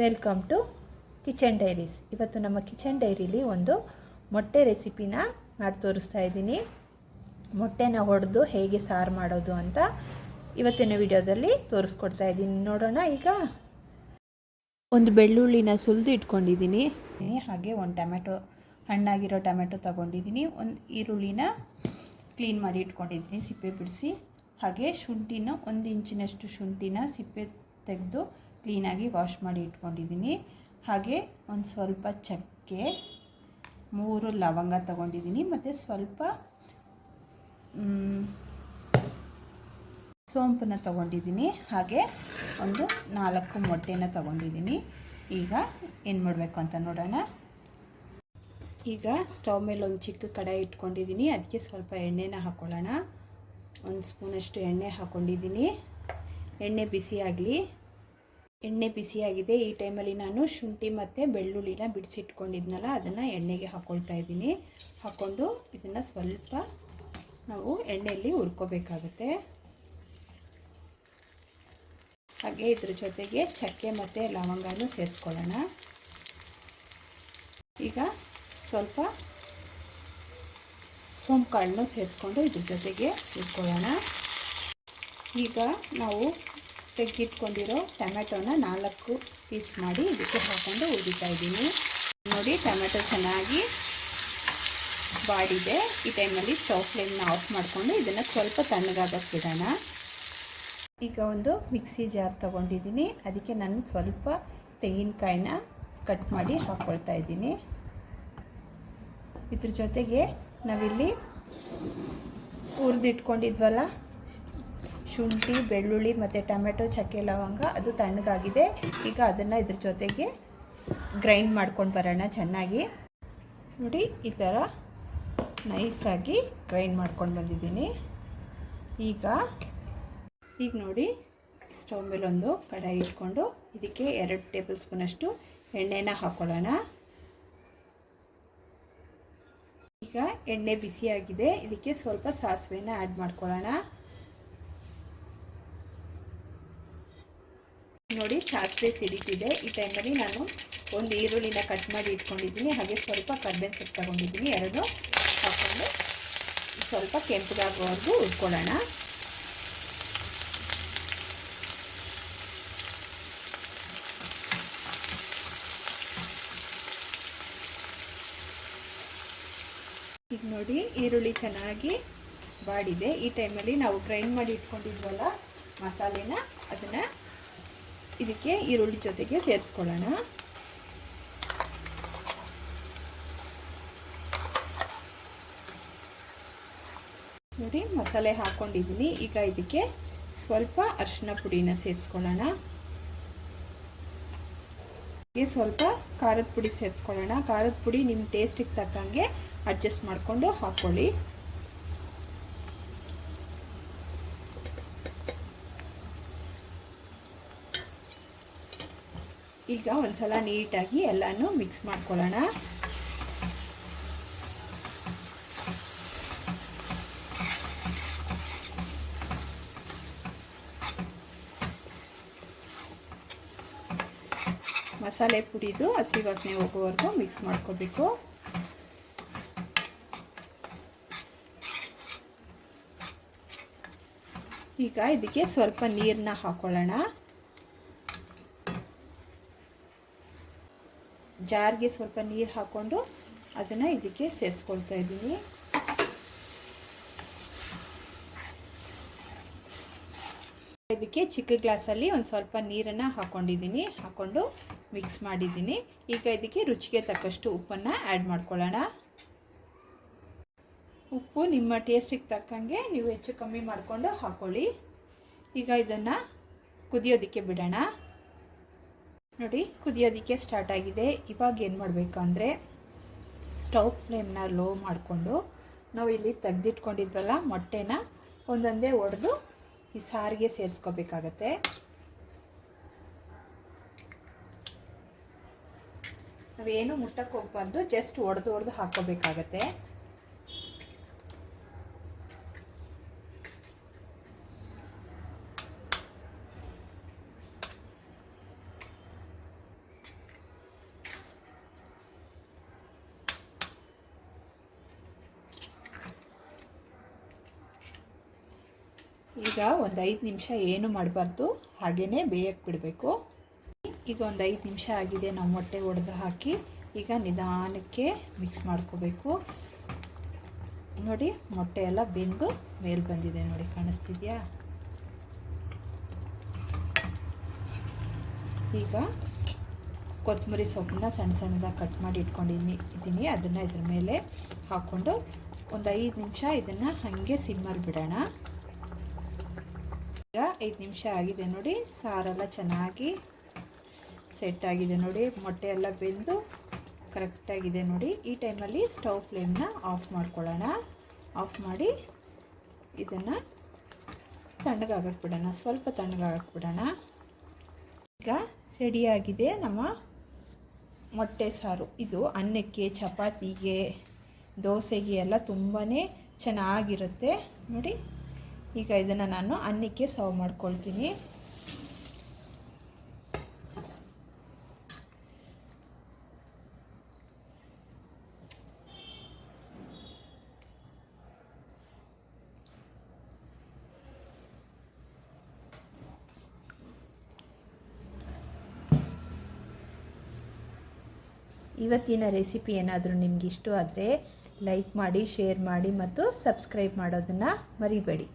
Welcome to kitchen diaries ಇವತ್ತು ನಮ್ಮ kitchen ಡೈರಿಲಿ ಒಂದು ಮೊಟ್ಟೆ ರೆಸಿಪಿನ ಮಾಡಿ ತೋರಿಸ್ತಾ ಇದ್ದೀನಿ. ಮೊಟ್ಟೆನ ಹೊಡೆದು ಹೇಗೆ ಸಾರು ಮಾಡೋದು ಅಂತ ಇವತ್ತಿನ ವಿಡಿಯೋದಲ್ಲಿ ತೋರಿಸ್ಕೊಡ್ತಾ ಇದ್ದೀನಿ. ನೋಡೋಣ ಈಗ. ಒಂದು ಬೆಳ್ಳುಳ್ಳಿನ ಸುಲಿದು ಇಟ್ಕೊಂಡಿದ್ದೀನಿ. ಹಾಗೆ ಒಂದು ಟೊಮೆಟೊ ಹಣ್ಣಾಗಿರೋ ಟೊಮೆಟೊ ತಗೊಂಡಿದ್ದೀನಿ. ಒಂದು ಈರುಳ್ಳಿನ ಕ್ಲೀನ್ ಮಾಡಿ ಇಟ್ಕೊಂಡಿದ್ದೀನಿ ಸಿಪ್ಪೆ ಬಿಡಿಸಿ. ಹಾಗೆ ಶುಂಠಿನ ಒಂದು ಇಂಚಿನಷ್ಟು ಶುಂಠಿನ ಸಿಪ್ಪೆ ತೆಗೆದು ಕ್ಲೀನಾಗಿ ವಾಶ್ ಮಾಡಿ ಇಟ್ಕೊಂಡಿದ್ದೀನಿ. ಹಾಗೆ ಒಂದು ಸ್ವಲ್ಪ ಚಕ್ಕೆ, ಮೂರು ಲವಂಗ ತಗೊಂಡಿದ್ದೀನಿ. ಮತ್ತು ಸ್ವಲ್ಪ ಸೋಂಪನ್ನ ತಗೊಂಡಿದ್ದೀನಿ. ಹಾಗೆ ಒಂದು ನಾಲ್ಕು ಮೊಟ್ಟೆನ ತಗೊಂಡಿದ್ದೀನಿ. ಈಗ ಏನು ಮಾಡಬೇಕು ಅಂತ ನೋಡೋಣ. ಈಗ ಸ್ಟವ್ ಮೇಲೆ ಒಂದು ಚಿಕ್ಕ ಕಡಾಯಿ ಇಟ್ಕೊಂಡಿದ್ದೀನಿ. ಅದಕ್ಕೆ ಸ್ವಲ್ಪ ಎಣ್ಣೆನ ಹಾಕ್ಕೊಳ್ಳೋಣ ಒಂದು ಸ್ಪೂನಷ್ಟು ಎಣ್ಣೆ ಹಾಕ್ಕೊಂಡಿದ್ದೀನಿ ಎಣ್ಣೆ ಬಿಸಿ ಆಗಲಿ. ಎಣ್ಣೆ ಬಿಸಿಯಾಗಿದೆ. ಈ ಟೈಮಲ್ಲಿ ನಾನು ಶುಂಠಿ ಮತ್ತು ಬೆಳ್ಳುಳ್ಳಿನ ಬಿಡಿಸಿಟ್ಕೊಂಡಿದ್ನಲ್ಲ, ಅದನ್ನು ಎಣ್ಣೆಗೆ ಹಾಕ್ಕೊಳ್ತಾ ಇದ್ದೀನಿ. ಹಾಕ್ಕೊಂಡು ಇದನ್ನು ಸ್ವಲ್ಪ ನಾವು ಎಣ್ಣೆಯಲ್ಲಿ ಹುರ್ಕೋಬೇಕಾಗುತ್ತೆ. ಹಾಗೆ ಇದ್ರ ಜೊತೆಗೆ ಚಕ್ಕೆ ಮತ್ತು ಲವಂಗನೂ ಸೇರಿಸ್ಕೊಳ್ಳೋಣ. ಈಗ ಸ್ವಲ್ಪ ಸೋಂಪು ಕಾಳನ್ನು ಸೇರಿಸ್ಕೊಂಡು ಇದ್ರ ಜೊತೆಗೆ ಇಟ್ಕೊಳ್ಳೋಣ ಈಗ ನಾವು ತೆಗೆದಿಟ್ಕೊಂಡಿರೋ ಟೊಮೆಟೊನ ನಾಲ್ಕು ಪೀಸ್ ಮಾಡಿ ಇದಕ್ಕೆ ಹಾಕೊಂಡು ಉದಿತಾ ಇದ್ದೀನಿ. ನೋಡಿ, ಟೊಮೆಟೊ ಚೆನ್ನಾಗಿ ಬಾಡಿದೆ. ಈ ಟೈಮಲ್ಲಿ ಸ್ಟವ್ ಫ್ಲೇಮ್ನ ಆಫ್ ಮಾಡಿಕೊಂಡು ಇದನ್ನು ಸ್ವಲ್ಪ ತಣ್ಣಗಾಗಕ್ಕೆ ಬಿಡೋಣ. ಈಗ ಒಂದು ಮಿಕ್ಸಿ ಜಾರ್ ತೊಗೊಂಡಿದ್ದೀನಿ. ಅದಕ್ಕೆ ನಾನು ಸ್ವಲ್ಪ ತೆಂಗಿನಕಾಯಿನ ಕಟ್ ಮಾಡಿ ಹಾಕ್ಕೊಳ್ತಾ ಇದ್ದೀನಿ. ಇದ್ರ ಜೊತೆಗೆ ನಾವಿಲ್ಲಿ ಹುರಿದಿಟ್ಕೊಂಡಿದ್ವಲ್ಲ ಶುಂಠಿ, ಬೆಳ್ಳುಳ್ಳಿ ಮತ್ತು ಟೊಮೆಟೊ, ಚಕ್ಕೆ, ಲವಂಗ, ಅದು ತಣ್ಣಗಾಗಿದೆ. ಈಗ ಅದನ್ನು ಇದ್ರ ಜೊತೆಗೆ ಗ್ರೈಂಡ್ ಮಾಡ್ಕೊಂಡು ಬರೋಣ ಚೆನ್ನಾಗಿ. ನೋಡಿ, ಈ ಥರ ನೈಸಾಗಿ ಗ್ರೈಂಡ್ ಮಾಡ್ಕೊಂಡು ಬಂದಿದ್ದೀನಿ. ಈಗ ಈಗ ನೋಡಿ ಸ್ಟವ್ ಮೇಲೆ ಒಂದು ಕಡಾಯಿ ಇಟ್ಕೊಂಡು ಇದಕ್ಕೆ ಎರಡು ಟೇಬಲ್ ಸ್ಪೂನಷ್ಟು ಎಣ್ಣೆನ ಹಾಕ್ಕೊಳ್ಳೋಣ ಈಗ ಎಣ್ಣೆ ಬಿಸಿಯಾಗಿದೆ. ಇದಕ್ಕೆ ಸ್ವಲ್ಪ ಸಾಸಿವೆನ ಆ್ಯಡ್ ಮಾಡ್ಕೊಳ್ಳೋಣ. ನೋಡಿ ಸಾಸಿವೆ ಸಿಡಿತಿದೆ. ಈ ಟೈಮಲ್ಲಿ ನಾನು ಒಂದು ಈರುಳ್ಳಿನ ಕಟ್ ಮಾಡಿ ಇಟ್ಕೊಂಡಿದ್ದೀನಿ. ಹಾಗೆ ಸ್ವಲ್ಪ ಕರ್ಬೇವಿನ ಸೊಪ್ಪು ತಗೊಂಡಿದ್ದೀನಿ. ಎರಡು ಹಾಕೊಂಡು ಸ್ವಲ್ಪ ಕೆಂಪುಗಾಗುವವರೆಗೂ ಉಟ್ಕೊಳ್ಳೋಣ ಈಗ ನೋಡಿ ಈರುಳ್ಳಿ ಚೆನ್ನಾಗಿ ಬಾಡಿದೆ. ಈ ಟೈಮಲ್ಲಿ ನಾವು ಗ್ರೈಂಡ್ ಮಾಡಿ ಇಟ್ಕೊಂಡಿದ್ವಲ್ಲ ಮಸಾಲೆನ, ಅದನ್ನು ಇದಕ್ಕೆ ಈರುಳ್ಳಿ ಜೊತೆಗೆ ಸೇರಿಸ್ಕೊಳ್ಳೋಣ. ನೋಡಿ, ಮಸಾಲೆ ಹಾಕ್ಕೊಂಡಿದ್ದೀನಿ. ಈಗ ಇದಕ್ಕೆ ಸ್ವಲ್ಪ ಅರಿಶಿನ ಪುಡಿನ ಸೇರಿಸ್ಕೊಳ್ಳೋಣ. ಸ್ವಲ್ಪ ಖಾರದ ಪುಡಿ ಸೇರಿಸ್ಕೊಳ್ಳೋಣ. ಖಾರದ ಪುಡಿ ನಿಮ್ಮ ಟೇಸ್ಟಿಗೆ ತಕ್ಕಂಗೆ ಅಡ್ಜಸ್ಟ್ ಮಾಡಿಕೊಂಡು ಹಾಕ್ಕೊಳ್ಳಿ. ಈಗ ಒಂದ್ಸಲ ನೀಟಾಗಿ ಎಲ್ಲನೂ ಮಿಕ್ಸ್ ಮಾಡ್ಕೊಳ್ಳೋಣ. ಮಸಾಲೆ ಪುಡಿದು ಹಸಿ ವಾಸನೆ ಹೋಗುವವರೆಗೂ ಮಿಕ್ಸ್ ಮಾಡ್ಕೋಬೇಕು. ಈಗ ಇದಕ್ಕೆ ಸ್ವಲ್ಪ ನೀರನ್ನ ಹಾಕೊಳ್ಳೋಣ. ಜಾರ್ಗೆ ಸ್ವಲ್ಪ ನೀರು ಹಾಕ್ಕೊಂಡು ಅದನ್ನು ಇದಕ್ಕೆ ಸೇರಿಸ್ಕೊಳ್ತಾ ಇದ್ದೀನಿ. ಇದಕ್ಕೆ ಚಿಕ್ಕ ಗ್ಲಾಸಲ್ಲಿ ಒಂದು ಸ್ವಲ್ಪ ನೀರನ್ನು ಹಾಕ್ಕೊಂಡಿದ್ದೀನಿ ಹಾಕ್ಕೊಂಡು ಮಿಕ್ಸ್ ಮಾಡಿದ್ದೀನಿ. ಈಗ ಇದಕ್ಕೆ ರುಚಿಗೆ ತಕ್ಕಷ್ಟು ಉಪ್ಪನ್ನು ಆ್ಯಡ್ ಮಾಡ್ಕೊಳ್ಳೋಣ. ಉಪ್ಪು ನಿಮ್ಮ ಟೇಸ್ಟಿಗೆ ತಕ್ಕಂಗೆ ನೀವು ಹೆಚ್ಚು ಕಮ್ಮಿ ಮಾಡಿಕೊಂಡು ಹಾಕ್ಕೊಳ್ಳಿ ಈಗ ಇದನ್ನು ಕುದಿಯೋದಕ್ಕೆ ಬಿಡೋಣ. ನೋಡಿ, ಕುದಿಯೋದಕ್ಕೆ ಸ್ಟಾರ್ಟ್ ಆಗಿದೆ. ಇವಾಗ ಏನು ಮಾಡಬೇಕು ಅಂದರೆ ಸ್ಟವ್ ಫ್ಲೇಮ್ನ ಲೋ ಮಾಡಿಕೊಂಡು, ನಾವು ಇಲ್ಲಿ ತೆಗೆದಿಟ್ಕೊಂಡಿದ್ವಲ್ಲ, ಮೊಟ್ಟೆನ ಒಂದೊಂದೇ ಒಡೆದು ಈ ಸಾರಿಗೆ ಸೇರಿಸ್ಕೋಬೇಕಾಗತ್ತೆ. ನಾವೇನು ಮುಟ್ಟಕ್ಕೆ ಹೋಗ್ಬಾರ್ದು ಜಸ್ಟ್ ಒಡೆದು ಒಡೆದು ಹಾಕ್ಕೋಬೇಕಾಗತ್ತೆ. ಈಗ ಒಂದು ಐದು ನಿಮಿಷ ಏನು ಮಾಡಬಾರ್ದು ಹಾಗೇ ಬೇಯಕ್ಕೆ ಬಿಡಬೇಕು. ಈಗ ಒಂದು ಐದು ನಿಮಿಷ ಆಗಿದೆ, ನಾವು ಮೊಟ್ಟೆ ಒಡೆದು ಹಾಕಿ ಈಗ ನಿಧಾನಕ್ಕೆ ಮಿಕ್ಸ್ ಮಾಡ್ಕೋಬೇಕು. ನೋಡಿ, ಮೊಟ್ಟೆ ಎಲ್ಲ ಬೆಂದು ಮೇಲೆ ಬಂದಿದೆ ನೋಡಿ, ಕಾಣಿಸ್ತಿದ್ಯಾ? ಈಗ ಕೊತ್ತಂಬರಿ ಸೊಪ್ಪನ್ನ ಸಣ್ಣ ಸಣ್ಣದಾಗಿ ಕಟ್ ಮಾಡಿ ಇಟ್ಕೊಂಡಿದ್ದೀನಿ ಇದ್ದೀನಿ. ಅದನ್ನು ಇದ್ರ ಮೇಲೆ ಹಾಕ್ಕೊಂಡು ಒಂದು ಐದು ನಿಮಿಷ ಇದನ್ನು ಹಾಗೆ ಸಿಮ್ಮರ್ ಬಿಡೋಣ. ಈಗ ಐದು ನಿಮಿಷ ಆಗಿದೆ ನೋಡಿ. ಸಾರೆಲ್ಲ ಚೆನ್ನಾಗಿ ಸೆಟ್ ಆಗಿದೆ ನೋಡಿ. ಮೊಟ್ಟೆ ಎಲ್ಲ ಬೆಂದು ಕರೆಕ್ಟಾಗಿದೆ ನೋಡಿ. ಈ ಟೈಮಲ್ಲಿ ಸ್ಟವ್ ಫ್ಲೇಮ್ನ ಆಫ್ ಮಾಡ್ಕೊಳ್ಳೋಣ. ಆಫ್ ಮಾಡಿ ಇದನ್ನು ತಣ್ಣಗಾಗಕ್ಕೆ ಬಿಡೋಣ. ಸ್ವಲ್ಪ ತಣ್ಣಗಾಗಕ್ಕೆ ಬಿಡೋಣ. ಈಗ ರೆಡಿಯಾಗಿದೆ ನಮ್ಮ ಮೊಟ್ಟೆ ಸಾರು. ಇದು ಅನ್ನಕ್ಕೆ, ಚಪಾತಿಗೆ, ದೋಸೆಗೆ ಎಲ್ಲ ತುಂಬಾ ಚೆನ್ನಾಗಿರುತ್ತೆ. ನೋಡಿ. ಈಗ ಇದನ್ನು ನಾನು ಅನ್ನಕ್ಕೆ ಸರ್ವ್ ಮಾಡ್ಕೊಳ್ತೀನಿ. ಇವತ್ತಿನ ರೆಸಿಪಿ ಏನಾದರೂ ನಿಮ್ಗೆ ಇಷ್ಟ ಆದರೆ ಲೈಕ್ ಮಾಡಿ ಶೇರ್ ಮಾಡಿ ಮತ್ತು ಸಬ್ಸ್ಕ್ರೈಬ್ ಮಾಡೋದನ್ನು ಮರಿಬೇಡಿ.